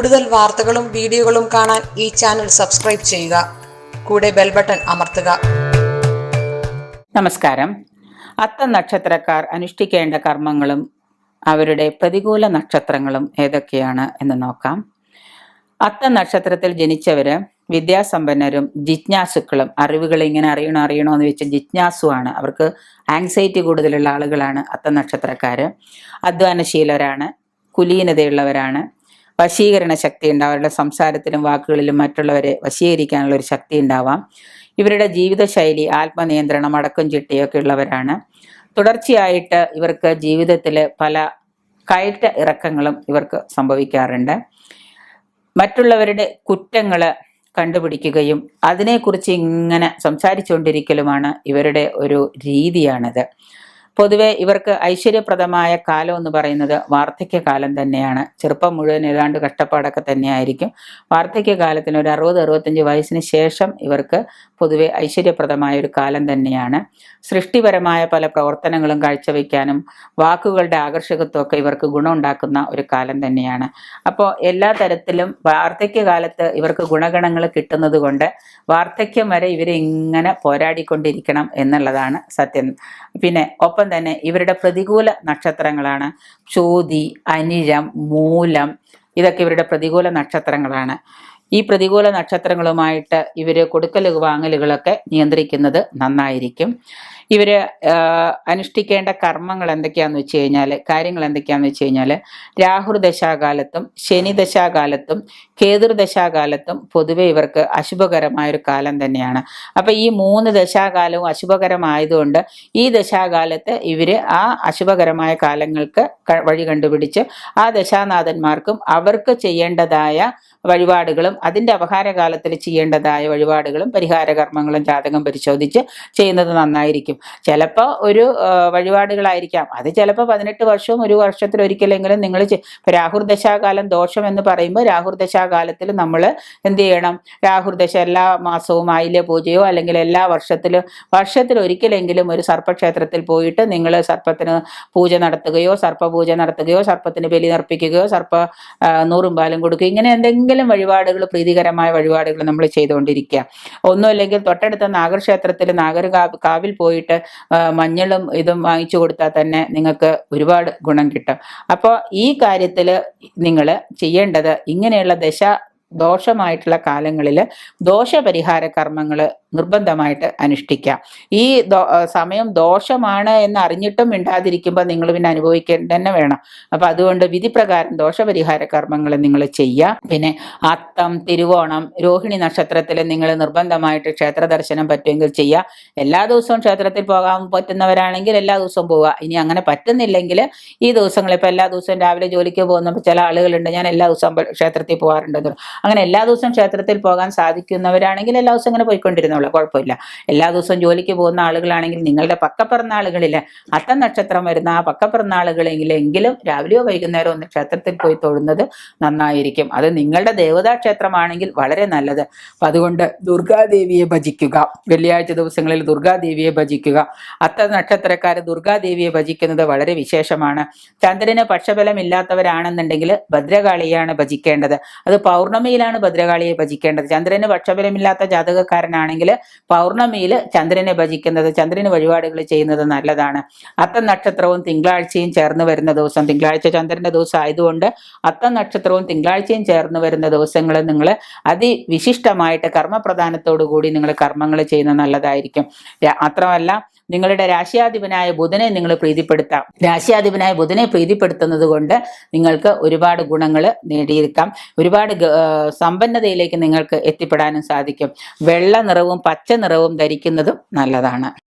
കൂടുതൽ വാർത്തകളും വീഡിയോകളും കാണാൻ ഈ ചാനൽ സബ്സ്ക്രൈബ് ചെയ്യുക. കൂടെ ബെൽ ബട്ടൺ അമർത്തുക. നമസ്കാരം. അത്ത നക്ഷത്രക്കാർ അനുഷ്ഠിക്കേണ്ട കർമ്മങ്ങളും അവരുടെ പ്രതികൂല നക്ഷത്രങ്ങളും ഏതൊക്കെയാണ് എന്ന് നോക്കാം. അത്ത നക്ഷത്രത്തിൽ ജനിച്ചവര് വിദ്യാസമ്പന്നരും ജിജ്ഞാസുക്കളും അറിവുകൾ ഇങ്ങനെ അറിയണോ അറിയണോ എന്ന് വെച്ച് ജിജ്ഞാസുവാണ്. അവർക്ക് ആങ്സൈറ്റി കൂടുതലുള്ള ആളുകളാണ് അത്ത നക്ഷത്രക്കാർ അധ്വാനശീലരാണ് കുലീനതയുള്ളവരാണ്. വശീകരണ ശക്തി ഉണ്ടാവും അവരുടെ സംസാരത്തിലും വാക്കുകളിലും മറ്റുള്ളവരെ വശീകരിക്കാനുള്ള ഒരു ശക്തി ഉണ്ടാവാം. ഇവരുടെ ജീവിതശൈലി ആത്മനിയന്ത്രണം അടക്കം ചിട്ടിയൊക്കെ ഉള്ളവരാണ്. തുടർച്ചയായിട്ട് ഇവർക്ക് ജീവിതത്തിൽ പല കയറ്റ ഇറക്കങ്ങളും ഇവർക്ക് സംഭവിക്കാറുണ്ട്. മറ്റുള്ളവരുടെ കുറ്റങ്ങൾ കണ്ടുപിടിക്കുകയും അതിനെക്കുറിച്ച് ഇങ്ങനെ സംസാരിച്ചുകൊണ്ടിരിക്കലുമാണ് ഇവരുടെ ഒരു രീതിയാണിത്. പൊതുവെ ഇവർക്ക് ഐശ്വര്യപ്രദമായ കാലം എന്ന് പറയുന്നത് വാർദ്ധക്യകാലം തന്നെയാണ്. ചെറുപ്പം മുഴുവൻ ഏതാണ്ട് കഷ്ടപ്പാടൊക്കെ തന്നെയായിരിക്കും. വാർദ്ധക്യകാലത്തിന് ഒരു അറുപത് അറുപത്തഞ്ച് വയസ്സിന് ശേഷം ഇവർക്ക് പൊതുവെ ഐശ്വര്യപ്രദമായ ഒരു കാലം തന്നെയാണ്. സൃഷ്ടിപരമായ പല പ്രവർത്തനങ്ങളും കാഴ്ചവെക്കാനും വാക്കുകളുടെ ആകർഷകത്വമൊക്കെ ഇവർക്ക് ഗുണമുണ്ടാക്കുന്ന ഒരു കാലം തന്നെയാണ്. അപ്പോൾ എല്ലാ തരത്തിലും വാർദ്ധക്യകാലത്ത് ഇവർക്ക് ഗുണഗണങ്ങൾ കിട്ടുന്നത് കൊണ്ട് വാർദ്ധക്യം വരെ ഇവരെ ഇങ്ങനെ പോരാടിക്കൊണ്ടിരിക്കണം എന്നുള്ളതാണ് സത്യം. പിന്നെ ഒപ്പം തന്നെ ഇവരുടെ പ്രതികൂല നക്ഷത്രങ്ങളാണ്. ചോതി അനിഴം മൂലം ഇതൊക്കെ ഇവരുടെ പ്രതികൂല നക്ഷത്രങ്ങളാണ്. ഈ പ്രതികൂല നക്ഷത്രങ്ങളുമായിട്ട് ഇവർ കൊടുക്കൽ വാങ്ങലുകളൊക്കെ നിയന്ത്രിക്കുന്നത് നന്നായിരിക്കും. ഇവർ അനുഷ്ഠിക്കേണ്ട കർമ്മങ്ങൾ എന്തൊക്കെയാന്ന് വെച്ച് കഴിഞ്ഞാൽ കാര്യങ്ങൾ എന്തൊക്കെയാന്ന് വെച്ച് കഴിഞ്ഞാൽ രാഹുർ ദശാകാലത്തും ശനി ദശാകാലത്തും കേതുർ ദശാകാലത്തും പൊതുവെ ഇവർക്ക് അശുഭകരമായ ഒരു കാലം തന്നെയാണ്. അപ്പം ഈ മൂന്ന് ദശാകാലവും അശുഭകരമായതുകൊണ്ട് ഈ ദശാകാലത്ത് ഇവർ ആ അശുഭകരമായ കാലങ്ങൾക്ക് വഴി കണ്ടുപിടിച്ച് ആ ദശാനാഥന്മാർക്കും അവർക്ക് ചെയ്യേണ്ടതായ വഴിപാടുകളും അതിന്റെ അപഹാരകാലത്തിൽ ചെയ്യേണ്ടതായ വഴിപാടുകളും പരിഹാര കർമ്മങ്ങളും ജാതകം പരിശോധിച്ച് ചെയ്യുന്നത് നന്നായിരിക്കും. ചിലപ്പോൾ ഒരു വഴിപാടുകളായിരിക്കാം. അത് ചിലപ്പോൾ പതിനെട്ട് വർഷവും ഒരു വർഷത്തിൽ ഒരിക്കലെങ്കിലും നിങ്ങൾ രാഹുർദശാകാലം ദോഷം എന്ന് പറയുമ്പോൾ രാഹുർദശാകാലത്തിൽ നമ്മൾ എന്ത് ചെയ്യണം? രാഹുർദശ എല്ലാ മാസവും ആയില്യ പൂജയോ അല്ലെങ്കിൽ എല്ലാ വർഷത്തിലും വർഷത്തിൽ ഒരിക്കലെങ്കിലും ഒരു സർപ്പക്ഷേത്രത്തിൽ പോയിട്ട് നിങ്ങൾ സർപ്പത്തിന് പൂജ നടത്തുകയോ സർപ്പപൂജ നടത്തുകയോ സർപ്പത്തിന് ബലി നർപ്പിക്കുകയോ സർപ്പ നൂറും പാലും കൊടുക്കുകയോ ഇങ്ങനെ എന്തെങ്കിലും വഴിപാടുകൾ പ്രീതികരമായ വഴിപാടുകൾ നമ്മൾ ചെയ്തുകൊണ്ടിരിക്കുക ഒന്നുമില്ലെങ്കിൽ തൊട്ടടുത്ത നാഗർക്ഷേത്രത്തിൽ നാഗർ കാവിൽ പോയിട്ട് മഞ്ഞളും ഇതും വാങ്ങിച്ചു കൊടുത്താൽ തന്നെ നിങ്ങൾക്ക് ഒരുപാട് ഗുണം കിട്ടും. അപ്പോൾ ഈ കാര്യത്തിൽ നിങ്ങൾ ചെയ്യേണ്ടത് ഇങ്ങനെയുള്ള ദശ ദോഷമായിട്ടുള്ള കാലങ്ങളിൽ ദോഷപരിഹാര കർമ്മങ്ങൾ നിർബന്ധമായിട്ട് അനുഷ്ഠിക്കാം. ഈ സമയം ദോഷമാണ് എന്ന് അറിഞ്ഞിട്ടും മിണ്ടാതിരിക്കുമ്പോൾ നിങ്ങൾ പിന്നെ അനുഭവിക്കേണ്ട തന്നെ വേണം. അപ്പം അതുകൊണ്ട് വിധിപ്രകാരം ദോഷപരിഹാര കർമ്മങ്ങൾ നിങ്ങൾ ചെയ്യുക പിന്നെ അത്തം തിരുവോണം രോഹിണി നക്ഷത്രത്തിൽ നിങ്ങൾ നിർബന്ധമായിട്ട് ക്ഷേത്ര ദർശനം പറ്റുമെങ്കിൽ ചെയ്യുക എല്ലാ ദിവസവും ക്ഷേത്രത്തിൽ പോകാൻ പറ്റുന്നവരാണെങ്കിൽ എല്ലാ ദിവസവും പോവുക ഇനി അങ്ങനെ പറ്റുന്നില്ലെങ്കിൽ ഈ ദിവസങ്ങളിൽ ഇപ്പോൾ എല്ലാ ദിവസവും രാവിലെ ജോലിക്ക് പോകുന്നപ്പോൾ ചില ആളുകളുണ്ട്. ഞാൻ എല്ലാ ദിവസവും ക്ഷേത്രത്തിൽ പോകാറുണ്ടെന്ന് അങ്ങനെ എല്ലാ ദിവസവും ക്ഷേത്രത്തിൽ പോകാൻ സാധിക്കുന്നവരാണെങ്കിൽ എല്ലാ ദിവസവും ഇങ്ങനെ പോയിക്കൊണ്ടിരുന്നു എന്നുള്ള കുഴപ്പമില്ല. എല്ലാ ദിവസവും ജോലിക്ക് പോകുന്ന ആളുകളാണെങ്കിൽ നിങ്ങളുടെ പക്കപ്പിറന്നാളുകളിൽ അത്ത നക്ഷത്രം വരുന്ന ആ പക്കപ്പിറന്നാളുകളെങ്കിലെങ്കിലും രാവിലെയോ വൈകുന്നേരമോ ഒന്ന് ക്ഷേത്രത്തിൽ പോയി തൊഴുന്നത് നന്നായിരിക്കും. അത് നിങ്ങളുടെ ദേവതാ ക്ഷേത്രമാണെങ്കിൽ വളരെ നല്ലത്. അപ്പം അതുകൊണ്ട് ദുർഗാദേവിയെ ഭജിക്കുക. വെള്ളിയാഴ്ച ദിവസങ്ങളിൽ ദുർഗാദേവിയെ ഭജിക്കുക. അത്ത നക്ഷത്രക്കാർ ദുർഗാദേവിയെ ഭജിക്കുന്നത് വളരെ വിശേഷമാണ്. ചന്ദ്രന് പക്ഷബലം ഇല്ലാത്തവരാണെന്നുണ്ടെങ്കിൽ ഭദ്രകാളിയാണ് ഭജിക്കേണ്ടത്. അത് പൗർണമിയിലാണ് ഭദ്രകാളിയെ ഭജിക്കേണ്ടത്. ചന്ദ്രന് പക്ഷബലമില്ലാത്ത ജാതകക്കാരനാണെങ്കിൽ പൗർണമിയിൽ ചന്ദ്രനെ ഭജിക്കുന്നത് ചന്ദ്രന് വഴിപാടുകൾ ചെയ്യുന്നത് നല്ലതാണ്. അത്ത നക്ഷത്രവും തിങ്കളാഴ്ചയും ചേർന്ന് വരുന്ന ദിവസം തിങ്കളാഴ്ച ചന്ദ്രന്റെ ദിവസം ആയതുകൊണ്ട് അത്ത നക്ഷത്രവും തിങ്കളാഴ്ചയും ചേർന്ന് വരുന്ന ദിവസങ്ങൾ നിങ്ങൾ അതിവിശിഷ്ടമായിട്ട് കർമ്മപ്രധാനത്തോടു കൂടി നിങ്ങൾ കർമ്മങ്ങൾ ചെയ്യുന്നത് നല്ലതായിരിക്കും. മാത്രമല്ല നിങ്ങളുടെ രാശിയാധിപനായ ബുധനെ നിങ്ങൾ പ്രീതിപ്പെടുത്താം. രാശിയാധിപനായ ബുധനെ പ്രീതിപ്പെടുത്തുന്നത് കൊണ്ട് നിങ്ങൾക്ക് ഒരുപാട് ഗുണങ്ങൾ നേടിയെടുക്കാം ഒരുപാട് സമ്പന്നതയിലേക്ക് നിങ്ങൾക്ക് എത്തിപ്പെടാനും സാധിക്കും. വെള്ള നിറവും പച്ച നിറവും ധരിക്കുന്നതും നല്ലതാണ്.